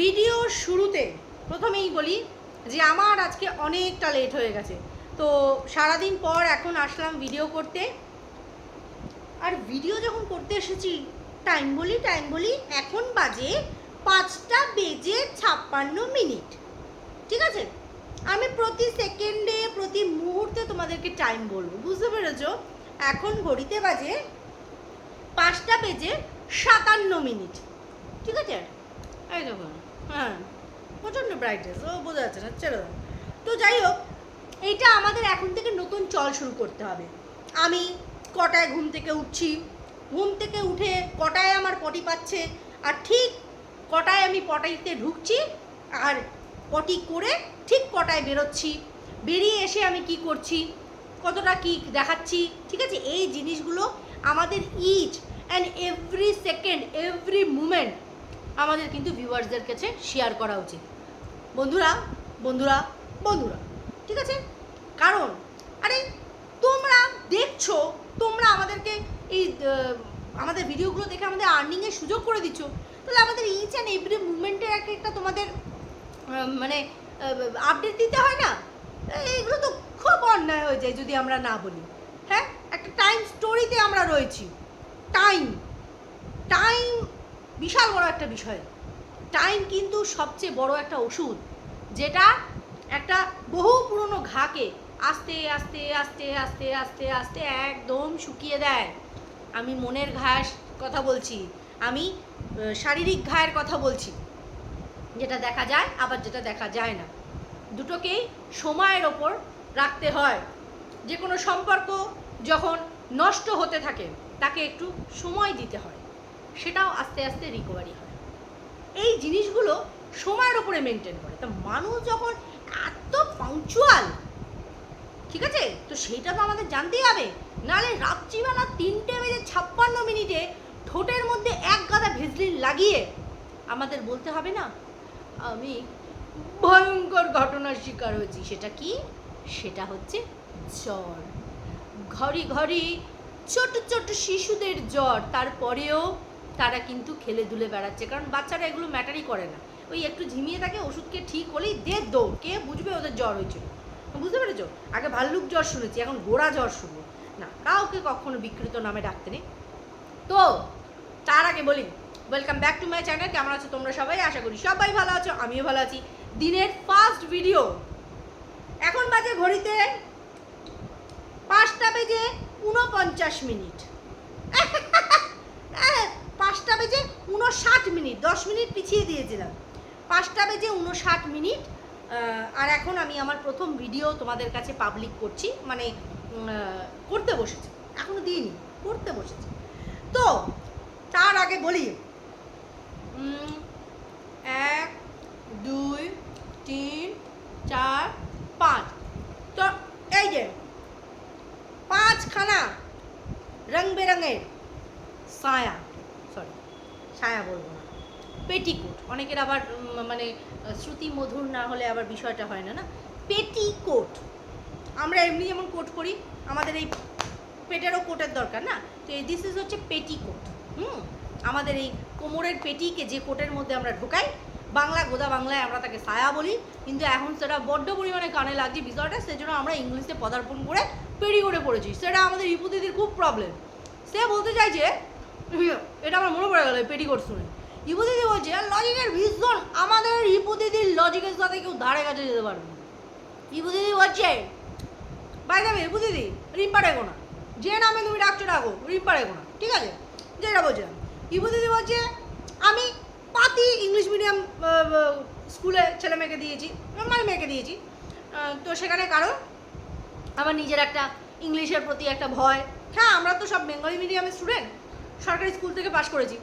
Video শুরুতে প্রথমেই বলি যে আমার আজকে অনেকটা লেট হয়ে গেছে। তো সারাদিন পর এখন আসলাম ভিডিও করতে। আর ভিডিও যখন করতে এসেছি টাইম বলি টাইম বলি, এখন বাজে পাঁচটা বেজে ছাপ্পান্ন মিনিট ঠিক আছে? আমি প্রতি সেকেন্ডে প্রতি মুহূর্তে তোমাদেরকে টাইম বলব, বুঝতে পেরেছ? এখন ঘড়িতে বাজে পাঁচটা বেজে সাতান্ন মিনিট ঠিক আছে? এই দেখুন হ্যাঁ প্রচণ্ড ব্রাইটনেস ও বোঝা যাচ্ছে না, ছেড়ে দাও। তো যাই হোক, এইটা আমাদের এখন থেকে নতুন চল শুরু করতে হবে। আমি কটায় ঘুম থেকে উঠছি? ঘুম থেকে উঠে কটায় আমার পটি পাচ্ছে? আর ঠিক কটায় আমি পটাইতে ঢুকছি? আর পটি করে ঠিক কটায় বেরোচ্ছি? বেরিয়ে এসে আমি কি করছি? কতটা কি দেখাচ্ছি? ঠিক আছে, এই জিনিসগুলো আমাদের each and every second every moment আমাদের কিন্তু ভিউয়ার্সদের কাছে শেয়ার করা উচিত। বন্ধুরা বন্ধুরা বন্ধুরা, ঠিক আছে? কারণ, আরে, তোমরা দেখছ, তোমরা আমাদেরকে এই আমাদের ভিডিওগুলো দেখে আমাদের আর্নিংয়ের সুযোগ করে দিচ্ছ। তাহলে আমাদের ইচ অ্যান্ড এভরি মুভমেন্টের এক একটা তোমাদের মানে আপডেট দিতে হয় না? এইগুলো তো খুব অন্যায় হয়ে যায় যদি আমরা না বলি। হ্যাঁ? একটা টাইম স্টোরিতে আমরা রয়েছি। টাইম টাইম বিশাল বড় একটা বিষয়। টাইম কিন্তু সবচেয়ে বড় একটা ওষুধ, যেটা একটা বহু পুরনো ঘাকে আস্তে আস্তে আস্তে আস্তে আস্তে আস্তে একদম শুকিয়ে দেয়। আমি মনের ঘাস কথা বলছি, আমি শারীরিক ঘায়ের কথা বলছি, যেটা দেখা যায়, আবার যেটা দেখা যায় না। দুটোকেই সময়ের ওপর রাখতে হয়। যে কোনো সম্পর্ক যখন নষ্ট হতে থাকে, তাকে একটু সময় দিতে হয়। সেটাও আস্তে আস্তে রিকভারি হয়। এই জিনিসগুলো সময়ের ওপরে মেনটেন করে। তা মানুষ যখন এত পাংচুয়াল ঠিক আছে? তো সেইটা তো আমাদের জানতেই হবে। নাহলে রাত্রিবেলা তিনটে বেজে ছাপ্পান্ন মিনিটে ঠোঁটের মধ্যে এক গাদা ভেজলিন লাগিয়ে আমাদের বলতে হবে না, আমি ভয়ঙ্কর ঘটনার শিকার হয়েছি। সেটা কি? সেটা হচ্ছে জ্বর। ঘরি ঘরি ছোট ছোট শিশুদের জ্বর। তারপরেও তারা কিন্তু খেলে দুলে বেড়াচ্ছে। কারণ বাচ্চারা এগুলো ম্যাটারই করে না। ওই একটু ঝিমিয়ে থাকে, ওষুধকে ঠিক হলেই দে দৌড়। কে বুঝবে ওদের জ্বর হয়েছিল বুঝতে পেরেছ? আগে ভাল্লুক জ্বর শুনেছি, এখন গোড়া জ্বর শুনব। না, কাউকে কখনো বিকৃত নামে ডাকতে নেই। তো, তার আগে বলি welcome back to my channel কেমন আছো তোমরা সবাই? আশা করি সবাই ভালো আছো, আমিও ভালো আছি। দিনের ফার্স্ট ভিডিও এখন বাজে ঘড়িতে পাঁচটা বেজে উনপঞ্চাশ মিনিট। পাঁচটা বেজে উনষাট মিনিট, দশ মিনিট পিছিয়ে দিয়েছিলাম। পাঁচটা বেজে উনষাট মিনিট আর এখন আমি আমার প্রথম ভিডিও তোমাদের কাছে পাবলিক করছি মানে করতে বসেছি। এখনও দিইনি, করতে বসেছি। তো, তার আগে বলি এক, দুই, তিন, চার, পাঁচ। তো, এই যে, পাঁচখানা রং বেরঙের সরি ছায়া বলব না। পেটিকোট। অনেকের আবার মানে শ্রুতি মধুর না হলে আবার বিষয়টা হয় না না? পেটিকোট। আমরা এমনি যেমন কোট করি, আমাদের এই পেটেরও কোটের দরকার, না? তো এই দিস ইজ হচ্ছে পেটিকোট। হুম? আমাদের এই কোমরের পেটিকে যে কোটের মধ্যে আমরা ঢোকাই, বাংলা, গোদা বাংলায় আমরা তাকে ছায়া বলি। কিন্তু এখন সেটা বড্ড পরিমাণে কানে লাগছে বিষয়টা, সেজন্য আমরা ইংলিশে পদার্পণ করে পেরি করে পড়েছি। সেটা আমাদের রিপু দিদির খুব প্রবলেম সে বলতে চাইছে এটা আমার মনে পড়ে গেল পেটিকোট শুনে। রিপু দিদি বলছে লজিকের ভীষণ, আমাদের রিপু দিদির লজিকের সাথে কেউ ধারে কাছে যেতে পারবে না। রিপু দিদি বলছে বাই যাবে রিপু দিদি, রিম্পা রেখো না যে নামে তুমি ডাকছো ডাকো, রিম্পা রেখো না ঠিক আছে? যেটা বলছিলাম রিপু দিদি বলছে, আমি পাতি ইংলিশ মিডিয়াম স্কুলে ছেলে মেয়েকে দিয়েছি মানে মেয়েকে দিয়েছি। তো সেখানে কারণ, আমার নিজের একটা ইংলিশের প্রতি একটা ভয়। হ্যাঁ আমরা তো সব বেঙ্গলি মিডিয়ামের স্টুডেন্ট সরকারি স্কুল থেকে পাশ করেছি।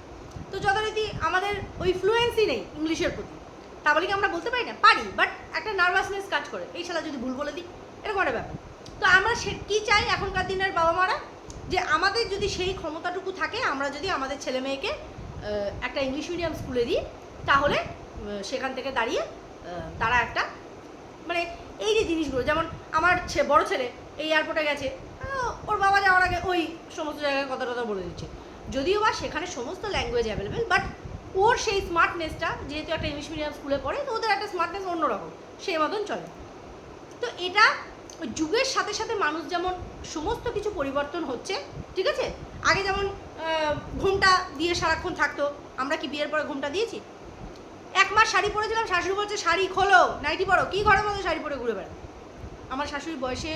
তো যথারীতি আমাদের ওই ফ্লুয়েন্সি নেই ইংলিশের প্রতি। তা বলে কি আমরা বলতে পারি না? পারি বাট একটা নার্ভাসনেস কাজ করে। এই শালা যদি ভুল বলে দিই, এরকম একটা ব্যাপার। তো আমরা সে, কী চাই এখনকার দিনের বাবা মারা যে আমাদের যদি সেই ক্ষমতাটুকু থাকে, আমরা যদি আমাদের ছেলে মেয়েকে একটা ইংলিশ মিডিয়াম স্কুলে দিই, তাহলে সেখান থেকে দাঁড়িয়ে তারা একটা মানে এই যে জিনিসগুলো, যেমন আমার বড় ছেলে, এই এয়ারপোর্টে গেছে ওর বাবা যাওয়ার আগে ওই সমস্ত জায়গায় কথা টথা বলে দিচ্ছে। যদিও বা সেখানে সমস্ত ল্যাঙ্গুয়েজ অ্যাভেলেবেল বাট ওর সেই স্মার্টনেসটা যেহেতু একটা ইংলিশ মিডিয়াম স্কুলে পড়ে, তো ওদের একটা স্মার্টনেস অন্যরকম, সেই মতন চলে। তো এটা যুগের সাথে সাথে মানুষ যেমন সমস্ত কিছু পরিবর্তন হচ্ছে, ঠিক আছে? আগে যেমন ঘুমটা দিয়ে সারাক্ষণ থাকতো, আমরা কি বিয়ের পরে ঘুমটা দিয়েছি? এক মাস শাড়ি পরেছিলাম, শাশুড়ি বলছে, শাড়ি খোলো, নাইটি পরো। কী ঘরের মধ্যে শাড়ি পরে ঘুরে বেড়ায়? আমার শাশুড়ি বয়সে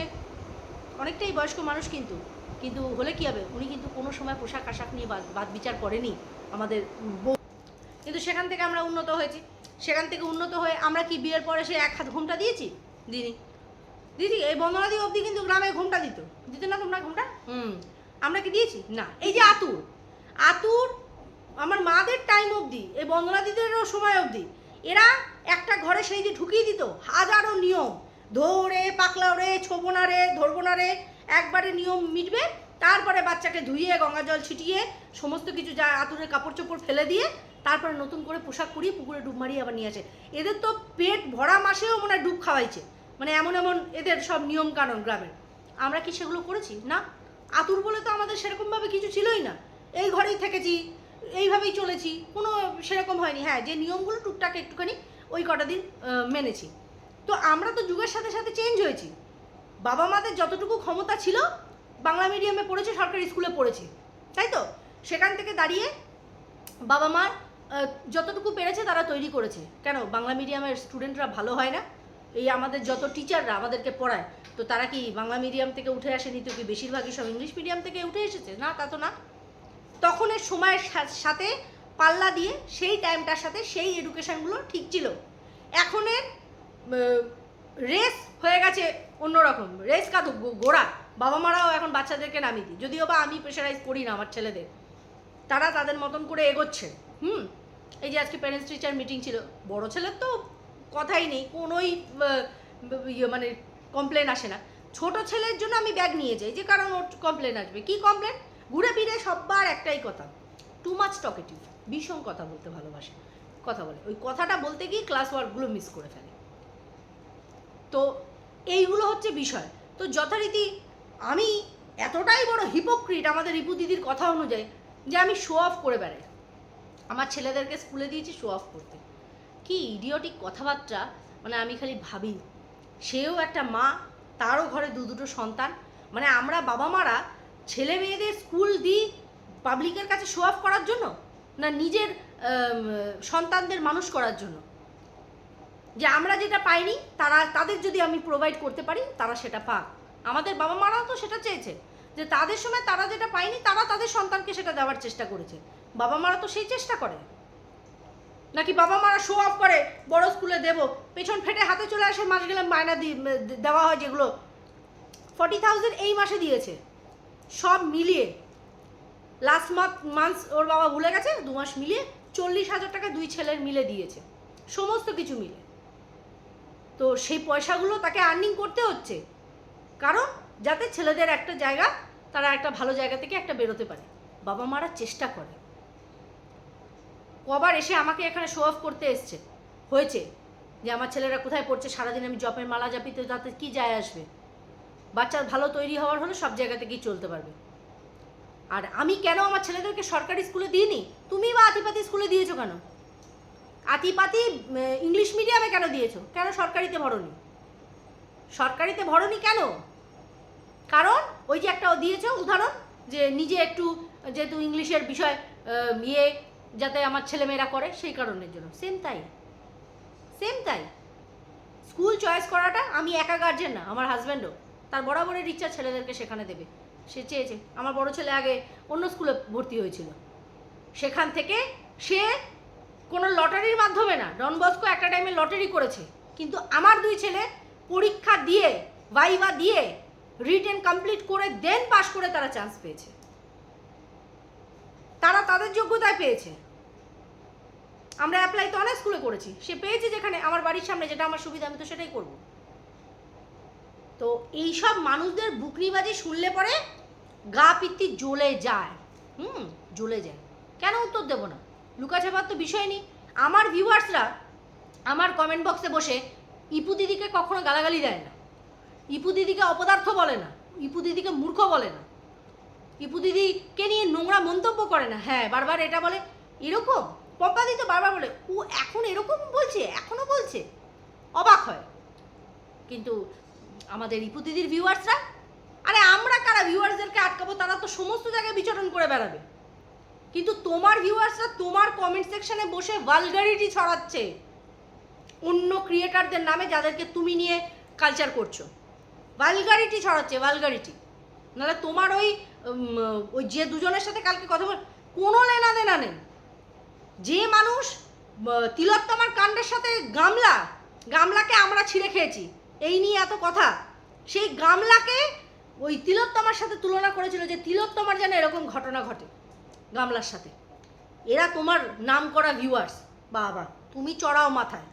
অনেকটাই বয়স্ক মানুষ কিন্তু। কিন্তু হলে কি হবে? উনি কিন্তু কোনো সময় পোশাক আশাক নিয়ে বাদ বিচার করেনি আমাদের বউ। কিন্তু সেখান থেকে আমরা উন্নত হয়েছি। সেখান থেকে উন্নত হয়ে আমরা কি বিয়ের পরে সে এক হাত ঘুমটা দিয়েছি? দিদি দিদি এই বন্দনাদি অবধি কিন্তু গ্রামে ঘুমটা দিত। দিত না তোমরা ঘুমটা? হুম। আমরা কি দিয়েছি? না। এই যে আতুর। আতুর আমার মাদের টাইম অবধি, এই বন্দনা দিদিরও সময় অবধি, এরা একটা ঘরে সেই যে ঢুকিয়ে দিত, হাজারো নিয়ম। ধরে পাকলাও রে ছোবো না রে ধরবো না রে একবারে নিয়ম মিটবে, তারপরে বাচ্চাকে ধুইয়ে গঙ্গা জল ছিটিয়ে, সমস্ত কিছু যা আতুরের কাপড় চোপড় ফেলে দিয়ে, তারপরে নতুন করে পোশাক পরিয়ে পুকুরে ডুব মারিয়ে আবার নিয়ে আসে। এদের তো পেট ভরা মাসেও মনে হয় ডুব খাওয়াইছে। মানে এমন এমন এদের সব নিয়ম কানুন গ্রামের। আমরা কি সেগুলো করেছি? না। আতুর বলে তো আমাদের সেরকমভাবে কিছু ছিলই না। এই ঘরেই থেকেছি, এইভাবেই চলেছি, কোনো সেরকম হয়নি। হ্যাঁ যে নিয়মগুলো টুকটাক একটুখানি ওই কটা দিন মেনেছি। তো আমরা তো যুগের সাথে সাথে চেঞ্জ হয়েছি। বাবা মাদের যতটুকু ক্ষমতা ছিল, বাংলা মিডিয়ামে পড়েছে, সরকারি স্কুলে পড়েছে। তাই তো? সেখান থেকে দাঁড়িয়ে বাবা মার যতটুকু পেরেছে তারা তৈরি করেছে। কেন? বাংলা মিডিয়ামের স্টুডেন্টরা ভালো হয় না? এই আমাদের যত টিচাররা আমাদেরকে পড়ায়, তো তারা কি বাংলা মিডিয়াম থেকে উঠে আসেনি? তো কি বেশিরভাগই সব ইংলিশ মিডিয়াম থেকে উঠে এসেছে? না, তা তো না। তখনের সময়ের সাথে পাল্লা দিয়ে সেই টাইমটার সাথে সেই এডুকেশনগুলো ঠিক ছিল। এখনের রেস হয়ে গেছে অন্যরকম। রেস কাদু গোড়া। বাবা মারাও এখন বাচ্চাদেরকে নামিয়ে দিই। যদিও বা আমি প্রেশারাইজ করি না আমার ছেলেদের। তারা তাদের মতন করে এগোচ্ছে। হুম? এই যে আজকে প্যারেন্টস টিচার মিটিং ছিল। বড় ছেলের তো কথাই নেই। কোনোই ইয়ে মানে কমপ্লেন আসে না। ছোট ছেলের জন্য আমি ব্যাগ নিয়ে যাই যে কারণ ওর কমপ্লেন আসবে। কি কমপ্লেন ঘুরে ফিরে সববার একটাই কথা। টু মাচ টকেটিভ ভীষণ কথা বলতে ভালোবাসে। কথা বলে। ওই কথাটা বলতে গিয়ে ক্লাস ওয়ার্কগুলো মিস করে ফেলে। তো এইগুলো হচ্ছে বিষয়। তো যথারীতি আমি এতটাই বড় হিপোক্রিট আমাদের রিপু দিদির কথা অনুযায়ী যে আমি শো অফ করে বেড়াই। আমার ছেলেদেরকে স্কুলে দিয়েছি শো অফ করতে। কি ইডিওটিক কথাবার্তা মানে আমি খালি ভাবি সেও একটা মা, তারও ঘরে দু দুটো সন্তান। মানে আমরা বাবা মারা ছেলে মেয়েদের স্কুল দিই পাবলিকের কাছে শো অফ করার জন্য? না নিজের সন্তানদের মানুষ করার জন্য? যে আমরা যেটা পাইনি, তারা, তাদের যদি আমি প্রোভাইড করতে পারি, তারা সেটা পাক। আমাদের বাবা মারাও তো সেটা চেয়েছে, যে তাদের সময় তারা যেটা পায়নি, তারা তাদের সন্তানকে সেটা দেওয়ার চেষ্টা করেছে। বাবা মারা তো সেই চেষ্টা করে। নাকি বাবা মারা শো অফ করে, বড় স্কুলে দেব, পেছন ফেটে হাতে চলে আসে মাস গেলে মায়না দেওয়া হয় যেগুলো। ফর্টি থাউজেন্ড এই মাসে দিয়েছে, সব মিলিয়ে। লাস্ট মান্থ মান্থ ওর বাবা ভুলে গেছে, দু মাস মিলিয়ে চল্লিশ হাজার টাকা দুই ছেলের মিলে দিয়েছে। সমস্ত কিছু মিলে তো সেই পয়সাগুলো তাকে আর্নিং করতে হচ্ছে। কারণ যাতে ছেলেদের একটা জায়গা, তারা একটা ভালো জায়গা থেকে একটা বেরোতে পারে। বাবা মারা চেষ্টা করে। কবার এসে আমাকে এখানে শো অফ করতে এসছে। হয়েছে যে আমার ছেলেরা কোথায় পড়ছে, সারাদিন আমি জপের মালা জাপিতে, তাতে কী যায় আসবে? বাচ্চা ভালো তৈরি হওয়ার হলে সব জায়গা থেকেই চলতে পারবে। আর আমি কেন আমার ছেলেদেরকে সরকারি স্কুলে দিইনি? তুমি বা আতিপাতি স্কুলে দিয়েছ কেন? আতিপাতি ইংলিশ মিডিয়ামে কেন দিয়েছ? কেন সরকারিতে ভরনি? সরকারিতে ভরনি কেন? কারণ ওই যে একটা দিয়েছ উদাহরণ, যে নিজে একটু যেহেতু ইংলিশের বিষয় ইয়ে যাতে আমার ছেলেমেয়েরা করে, সেই কারণের জন্য। সেম তাই। সেম তাই। স্কুল চয়েস করাটা আমি একা গার্জেন না, আমার হাজব্যান্ডও তার বরাবরের ইচ্ছা ছেলেদেরকে সেখানে দেবে। সে চেয়েছে। আমার বড় ছেলে আগে অন্য স্কুলে ভর্তি হয়েছিল। সেখান থেকে সে কোনো লটারির মাধ্যমে না, ডন বস্কো একটা টাইমে লটারি করেছে। কিন্তু আমার দুই ছেলে পরীক্ষা দিয়ে ভাইভা দিয়ে রিটেন কমপ্লিট করে দেন পাশ করে তারা চান্স পেয়েছে। তারা তাদের যোগ্যতায় পেয়েছে। আমরা অ্যাপ্লাই তো অনেক স্কুলে করেছি। সে পেয়েছে যেখানে, আমার বাড়ির সামনে যেটা আমার সুবিধা, আমি তো সেটাই করব। তো এইসব মানুষদের বুকনিবাজি শুনলে পরে গা পিত্তি জ্বলে যায়। হুম, জ্বলে যায়। কেন উত্তর দেবো না? লুকাছাপার তো বিষয় নেই। আমার ভিউয়ার্সরা আমার কমেন্ট বক্সে বসে ইপু দিদিকে কখনো গালাগালি দেয় না। ইপু দিদিকে অপদার্থ বলে না। ইপু দিদিকে মূর্খ বলে না। ইপু দিদিকে নিয়ে নোংরা মন্তব্য করে না। হ্যাঁ বারবার এটা বলে। এরকম? পম্পাদি তো বারবার বলে, ও এখন এরকম বলছে? এখনও বলছে? অবাক হয়। কিন্তু আমাদের ইপু দিদির ভিউয়ার্সরা আরে আমরা কারা ভিউয়ার্সদেরকে আটকাবো? তারা তো সমস্ত জায়গায় বিচরণ করে বেড়াবে। কিন্তু তোমার ভিউয়ার্সরা তোমার কমেন্ট সেকশনে বসে ভালগারিটি ছড়াচ্ছে। অন্য ক্রিয়েটারদের নামে যাদেরকে তুমি নিয়ে কালচার করছ। ভালগারিটি ছড়াচ্ছে ভালগারিটি নাহলে তোমার ওই ওই যে দুজনের সাথে কালকে কথা বল কোনো লেনা দেনা নেই। যে মানুষ তিলোত্তমার কাণ্ডের সাথে গামলা, গামলাকে আমরা ছিঁড়ে খেয়েছি। এই নিয়ে এত কথা। সেই গামলাকে ওই তিলোত্তমার সাথে তুলনা করেছিল যে তিলোত্তমার যেন এরকম ঘটনা ঘটে। গামলার সাথে। এরা তোমার নাম করা ভিউয়ার্স বাবা, তুমি চড়াও মাথায়।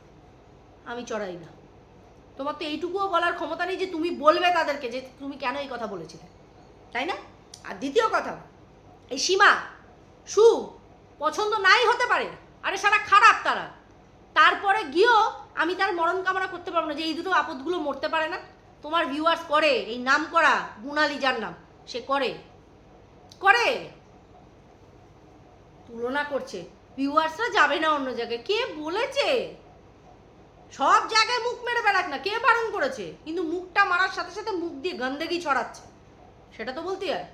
আমি চড়াই না। তোমার তো এইটুকুও বলার ক্ষমতা নেই যে তুমি বলবে তাদেরকে যে তুমি কেন এই কথা বলেছিলে। তাই না? আর দ্বিতীয় কথা, এই সীমা, সু, পছন্দ নাই হতে পারে। আরে সারা খারাপ তারা। তারপরে গিয়েও আমি তার মরণ কামনা করতে পারব না যে এই দুটো আপদগুলো মরতে পারে না। তোমার ভিউয়ার্স করে, এই নাম করা গুণালি যার নাম, সে করে। করে। তুলনা করছে। ভিউয়ার্সরা যাবে না অন্য জায়গায়। কে বলেছে? সব জায়গায় মুখ মেরে বেড়াক না। কে বারণ করেছে? কিন্তু মুখটা মারার সাথে সাথে মুখ দিয়ে গন্দেগি ছড়াচ্ছে। সেটা তো বলতে হয়।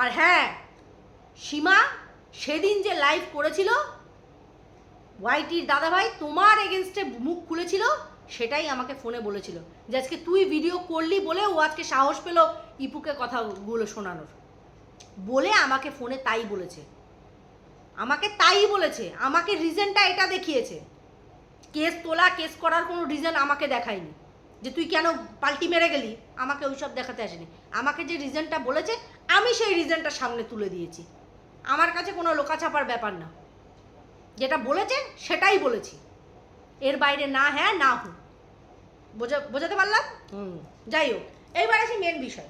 আর হ্যাঁ সীমা সেদিন যে লাইভ করেছিল ওয়াইটির দাদাভাই তোমার এগেনস্টে মুখ খুলেছিল, সেটাই আমাকে ফোনে বলেছিল। যে আজকে তুই ভিডিও করলি বলে ও আজকে সাহস পেল ইপুকে কথাগুলো শোনানোর। বলে আমাকে ফোনে তাই বলেছে। আমাকে তাই বলেছে। আমাকে রিজনটা এটা দেখিয়েছে। কেস তোলা, কেস করার কোনো রিজন আমাকে দেখায়নি। যে তুই কেন পাল্টি মেরে গেলি? আমাকে ওইসব দেখাতে আসেনি। আমাকে যে রিজনটা বলেছে, আমি সেই রিজনটা সামনে তুলে দিয়েছি। আমার কাছে কোনো লোকাছাপার ব্যাপার না। যেটা বলেছে, সেটাই বলেছি। এর বাইরে না হ্যাঁ না হু। বোঝা বোঝাতে পারলাম? হুম। যাই হোক, এইবার আসি মেন বিষয়।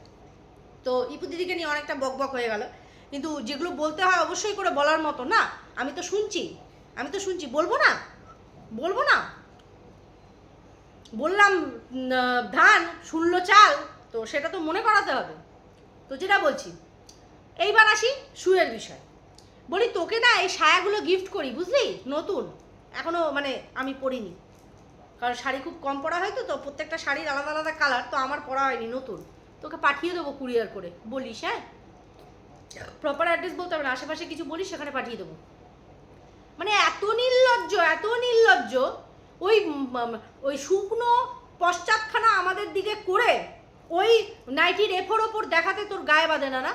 তো ইপু দিদিকে নিয়ে অনেকটা বক বক হয়ে গেল। কিন্তু যেগুলো বলতে হয় অবশ্যই করে বলার মতো না। আমি তো শুনছি। আমি তো শুনছি। বলব না? বলব না? বললাম ধান শুনলো চাল, তো সেটা তো মনে করাতে হবে। তো যেটা বলছি, এইবার আসি শুয়ের বিষয়। বলি, তোকে না এই সায়াগুলো গিফট করি, বুঝলি? নতুন। এখনও মানে আমি পরিনি। কারণ শাড়ি খুব কম পরা হয় তো তো প্রত্যেকটা শাড়ির আলাদা আলাদা কালার তো আমার পরা হয়নি নতুন। তোকে পাঠিয়ে দেবো কুরিয়ার করে। বলিস হ্যাঁ? প্রপার অ্যাড্রেস বলতে হবে না, আশেপাশে কিছু বলিস, সেখানে পাঠিয়ে দেবো। মানে এত নির্লজ্জ এত নির্লজ্জ, ওই ওই শুকনো পশ্চাৎখানা আমাদের দিকে করে ওই নাইটির এফোর ওপর দেখাতে তোর গায়ে বাঁধে না না?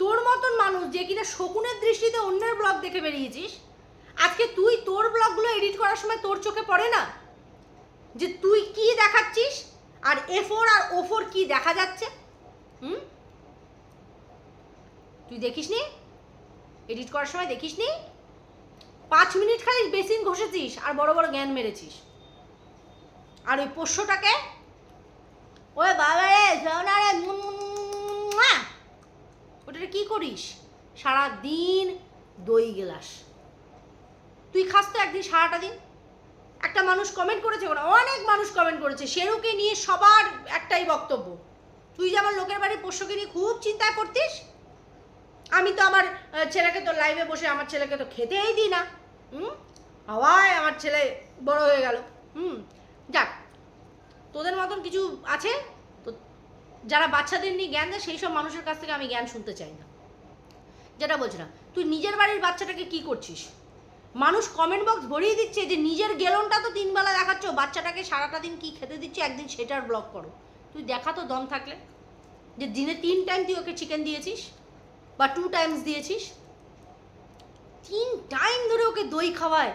তোর মতন মানুষ যে কিনা শকুনের দৃষ্টিতে অন্যের ব্লগ দেখে বেরিয়েছিস, আজকে তুই তোর ব্লগগুলো এডিট করার সময় তোর চোখে পড়ে না? যে তুই কি দেখাচ্ছিস? আর এ ফোর আর ও ফোর কি দেখা যাচ্ছে? হুম? তুই দেখিসনি এডিট করার সময় দেখিসনি পাঁচ মিনিট খালি বেসিন ঘষেছিস আর বড় বড় জ্ঞান মেরেছিস। আর ওই পোষ্যটাকে ওই বাবা রে। ওটা কি করিস? সারা দিন দই গেলাস। তুই খাস তো একদিন, সারাটা দিন? একটা মানুষ কমেন্ট করেছে, ওরা অনেক মানুষ কমেন্ট করেছে। শেরুকে নিয়ে সবার একটাই বক্তব্য। তুই যেমন লোকের বাড়ির পোষ্যকে নিয়ে খুব চিন্তায় করতিস আমি তো আমার ছেলেকে তো লাইভে বসে আমার ছেলেকে তো খেতেই দিই না। হুম? হওয়ায় আমার ছেলে বড় হয়ে গেল। হুম? যাক, তোদের মতন কিছু আছে? তো যারা বাচ্চাদের নিয়ে জ্ঞান দেয়, সেই সব মানুষের কাছ থেকে আমি জ্ঞান শুনতে চাই না। যেটা বলছি না তুই নিজের বাড়ির বাচ্চাটাকে কি করছিস? মানুষ কমেন্ট বক্স ভরিয়ে দিচ্ছে যে নিজের গেলনটা তো তিনবেলা দেখাচ্ছ, বাচ্চাটাকে সারাটা দিন কি খেতে দিচ্ছে, একদিন সেটার ব্লগ করো। তুই দেখা তো দম থাকলে। যে দিনে তিন টাইম তুই ওকে চিকেন দিয়েছিস, বা টু টাইমস দিয়েছিস, তিন টাইম ধরে ওকে দই খাওয়ায়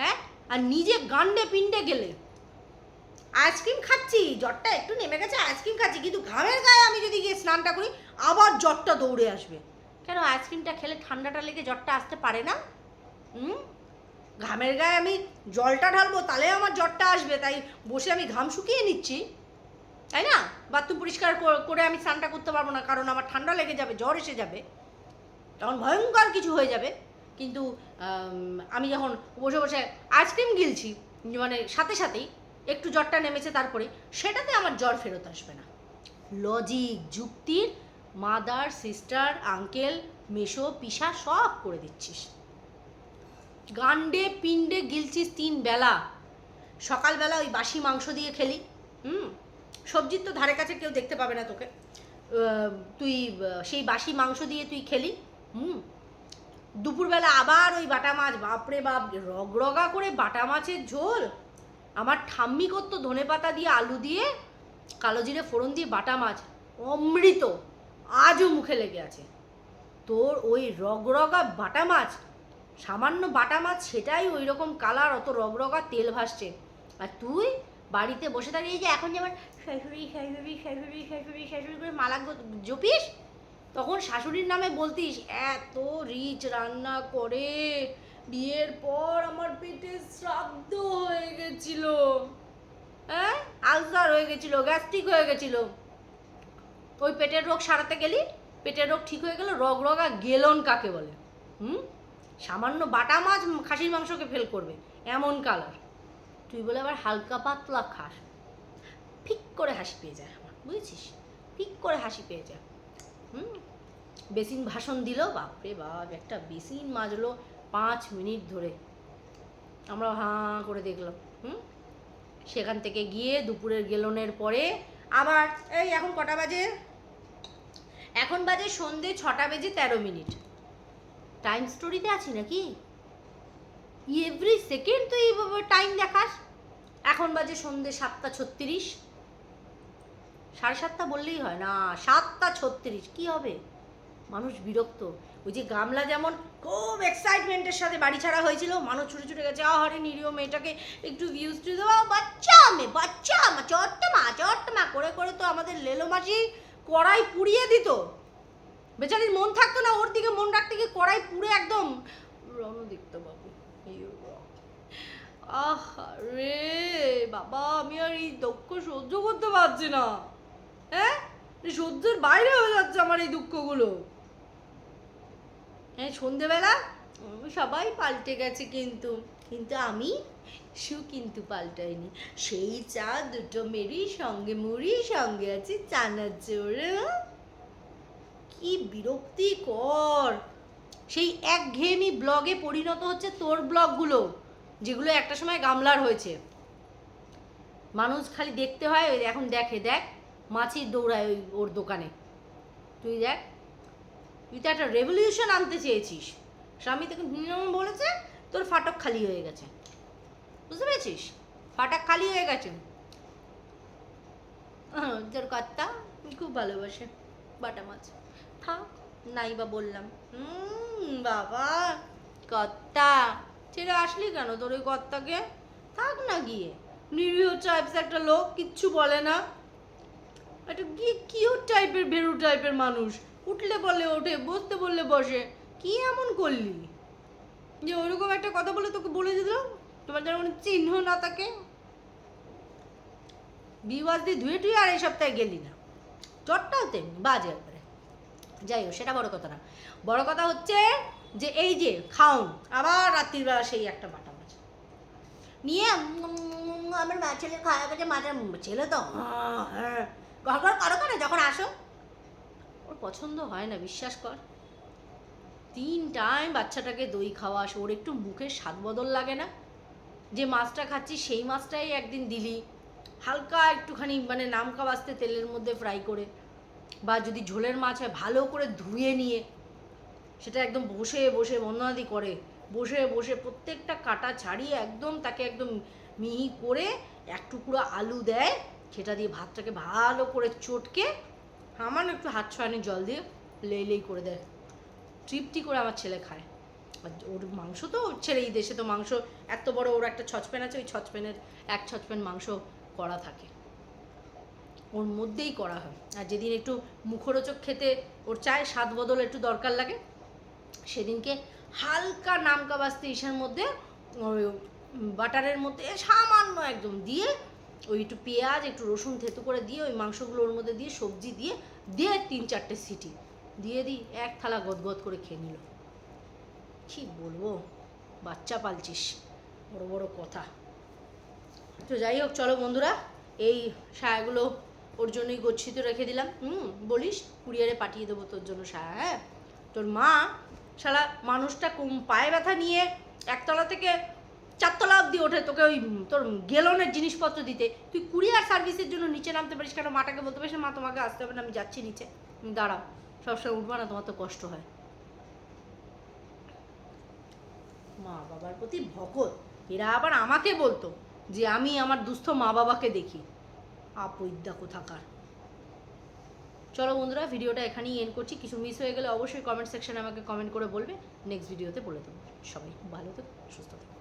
হ্যাঁ? আর নিজে গান্ডে পিন্ডে গেলে। আইসক্রিম খাচ্ছি, জ্বরটা একটু নেমে গেছে, আইসক্রিম খাচ্ছি, কিন্তু ঘামের গায়ে আমি যদি গিয়ে স্নানটা করি, আবার জ্বরটা দৌড়ে আসবে। কেন, আইসক্রিমটা খেলে ঠান্ডাটা লেগে জ্বরটা আসতে পারে না? হুম? ঘামের গায়ে আমি জলটা ঢালবো, তাহলে আমার জ্বরটা আসবে, তাই বসে আমি ঘাম শুকিয়ে নিচ্ছি। তাই না? বাথরুম পরিষ্কার করে আমি স্নানটা করতে পারব না, কারণ আমার ঠান্ডা লেগে যাবে, জ্বর এসে যাবে। তখন ভয়ঙ্কর কিছু হয়ে যাবে। কিন্তু, আমি যখন বসে বসে আইসক্রিম গিলছি মানে সাথে সাথেই একটু জ্বরটা নেমেছে তারপরে, সেটাতে আমার জ্বর ফেরত আসবে না। লজিক যুক্তির মাদার সিস্টার আঙ্কেল মেশো পিসা সব করে দিচ্ছিস। গান্ডে, পিণ্ডে গিলছিস তিন বেলা। সকালবেলা ওই বাসি মাংস দিয়ে খেলি, হুম? সবজির তো ধারে কাছে কেউ দেখতে পাবে না তোকে। তুই সেই বাসি মাংস দিয়ে তুই খেলি, হুম? দুপুরবেলা আবার ওই বাটা মাছ, বাপরে বাপ, রগরগা করে বাটা মাছের ঝোল। আমার ঠাম্মি করতো ধনে পাতা দিয়ে আলু দিয়ে, কালো জিরে ফোড়ন দিয়ে বাটা মাছ, অমৃত। আজও মুখে লেগে আছে। তোর ওই রগরগা বাটা মাছ সামান্য বাটা মাছ, সেটাই ওই রকম কালার অত রগরগা তেল ভাসছে। আর তুই বাড়িতে বসে থাকি এই যে, এখন যেমন শাশুড়ি শাশুড়ি শাশুড়ি শাশুড়ি শাশুড়ি করে মালা জপিস? তখন শাশুড়ির নামে বলতিস, এত রিচ রান্না করে, বিয়ের পর আমার পেটে শ্রাদ্ধ হয়ে গেছিল। হ্যাঁ? আলসার হয়ে গেছিল গ্যাস্ট্রিক হয়ে গেছিল। ওই পেটের রোগ সারাতে গেলি, পেটের রোগ ঠিক হয়ে গেল রগ রগা গেলন কাকে বলে? হুম? সামান্য বাটা মাছ খাসির মাংসকে ফেল করবে, এমন কালার তুই বলে আবার হালকা পাতলা খাস, ফিক করে হাসি পেয়ে যায় আমার, বুঝেছিস? ফিক করে হাসি পেয়ে যায়। হুম? বেসিন ভাষণ দিল, বাপরে বাপ, একটা বেসিন মাজলো পাঁচ মিনিট ধরে। আমরা হাঁ করে দেখলাম, হুম? সেখান থেকে গিয়ে দুপুরের গেলনের পরে আবার, এই এখন কটা বাজে? এখন বাজে সন্ধে ছটা বেজে তেরো মিনিট। টাইম স্টোরিতে আছি নাকি? এভরি সেকেন্ড তুই টাইম দেখাস। এখন বাজে সন্ধে সাতটা ছত্রিশ। সাড়ে সাতটা বললেই হয়, না, সাতটা ছত্রিশ, কি হবে? মানুষ বিরক্ত। ওই যে গামলা যেমন খুব এক্সাইটমেন্টের সাথে বাড়ি ছাড়া হয়েছিল, মানুষ ছুটে ছুটে গেছে আহারে নিরীহ মেয়েটাকে একটু ভিউজ টু দেওয়া বাচ্চা মে, বাচ্চা মা, চট্টমা চট্টমা। করে করে তো আমাদের লেলো মাসি কড়াই পুড়িয়ে দিত। বেচারির মন থাকতো না, ওর দিকে মন রাখতে গিয়ে কড়াই পুড়ে একদম রণদীপ্ত বাবু। আহ রে, বাবা, আমি আর এই দুঃখ সহ্য করতে পারছি না। হ্যাঁ? সহ্যের বাইরে হয়ে যাচ্ছে আমার এই দুঃখগুলো। হ্যাঁ সন্ধেবেলা সবাই পাল্টে গেছে কিন্তু। কিন্তু আমি সু কিন্তু পাল্টাইনি। সেই চা দুটো মেরি সঙ্গে মুড়ি, সঙ্গে আছে চানাচুর? কি বিরক্তিকর। সেই এক ঘেয়েমি ব্লগে পরিণত হচ্ছে তোর ব্লগগুলো যেগুলো একটা সময় গামলার হয়েছে। মানুষ খালি দেখতে হয়, ওই এখন দেখে, দেখ, মাছি দৌড়ায় ওই ওর দোকানে। তুই দেখ, তুই তো একটা রেভলিউশন আনতে চেয়েছিস। স্বামী তোকে বলেছে, তোর ফাটক খালি হয়ে গেছে। বুঝতে পেরেছিস? ফাটাক খালি হয়ে গেছে। তোর কর্তা খুব ভালোবাসে, বাটা মাছ। থাক নাই বা বললাম হুম বাবা, কর্তা, ছেড়ে আসলি কেন? তোর ওই কর্তাকে? থাক না গিয়ে। নিরীহ টাইপস একটা লোক, কিচ্ছু বলে না। একটা কি কিউট টাইপের ভেরু টাইপের মানুষ। উঠলে বলে ওঠে, বসতে বললে বসে। কি এমন করলি? যে ওরকম একটা কথা বলে তোকে বলে দিল? তোমার যেন কোনো চিহ্ন না থাকে। বিবাস দিয়ে ধুয়ে টুয়ে আর এই সপ্তাহে গেলি না। চটটাও তেমনি বাজে যাই হোক, সেটা বড় কথা না। বড় কথা হচ্ছে যে এই যে খাউন, আবার রাত্রির বেলা সেই একটা বাটা মাছ। নিয়ে আমার মা ছেলে খাওয়া গেছে মাছের ছেলে তো ঘর ঘর করো করে, যখন আসো। ওর পছন্দ হয় না, বিশ্বাস কর। তিন টাইম বাচ্চাটাকে দই খাওয়াস, ওর একটু মুখের স্বাদ বদল লাগে না। যে মাছটা খাচ্ছি, সেই মাছটাই একদিন দিলি। হালকা একটুখানি মানে নামকা তেলের মধ্যে ফ্রাই করে। বা যদি ঝোলের মাছ হয়, ভালো করে ধুয়ে নিয়ে, সেটা একদম বসে বসে বন্যাদি করে, বসে বসে প্রত্যেকটা কাটা ছাড়িয়ে একদম তাকে একদম মিহি করে এক টুকরো আলু দেয়, সেটা দিয়ে ভাতটাকে ভালো করে চটকে সামান্য একটু হাত ছয়ানি জল দিয়ে লেই লেই করে দেয়। তৃপ্তি করে আমার ছেলে খায়। আর ওর মাংস তো ছেড়ে এই দেশে তো মাংস, এত বড় ওর একটা ছচপেন আছে, ওই ছচপেনের, এক ছচপেন মাংস করা থাকে। ওর মধ্যেই করা হয়। আর যেদিন একটু মুখরোচক খেতে ওর চায় স্বাদ বদল একটু দরকার লাগে, সেদিনকে হালকা নামকা বাস্তে ইসের মধ্যে ওই বাটারের মধ্যে সামান্য একদম দিয়ে ওই একটু পেঁয়াজ, একটু রসুন থেতু করে দিয়ে ওই মাংসগুলো ওর মধ্যে দিয়ে, সবজি দিয়ে দিয়ে তিন চারটে সিটি দিয়ে দিই এক থালা গদগদ করে খেয়ে নিল। কি বলব? বাচ্চা পালছিস, বড় বড় কথা। তো যাই হোক, চলো বন্ধুরা, এই সায়াগুলো ওর জন্যই গচ্ছিত রেখে দিলাম। হুম, বলিস, কুরিয়ারে পাঠিয়ে দেবো তোর জন্য সায়া হ্যাঁ? তোর মা সারা মানুষটা পায়ে ব্যথা নিয়ে একতলা থেকে চারতলা অব্দি ওঠে, তোকে ওই তোর গেলনের জিনিসপত্র দিতে। তুই কুরিয়ার সার্ভিসের জন্য নিচে নামতে পারিস কেন? মাটাকে বলতে পারিস মা, তোমাকে আসতে হবে না, আমি যাচ্ছি নিচে। দাঁড়াও, সবসময় উঠবা না, তোমার তো কষ্ট হয়। মা বাবার প্রতি ভকত, এরা আবার আমাকে বলতো যে, আমি আমার দুস্থ মা বাবাকে দেখি। আপৈদ্যা কোথাকার। চলো বন্ধুরা, ভিডিওটা এখানেই এন্ড করছি। কিছু মিস হয়ে গেলে অবশ্যই কমেন্ট সেকশনে আমাকে কমেন্ট করে বলবে। নেক্সট ভিডিওতে বলে দেবো। সবাই ভালো থেকো, সুস্থ থেকো।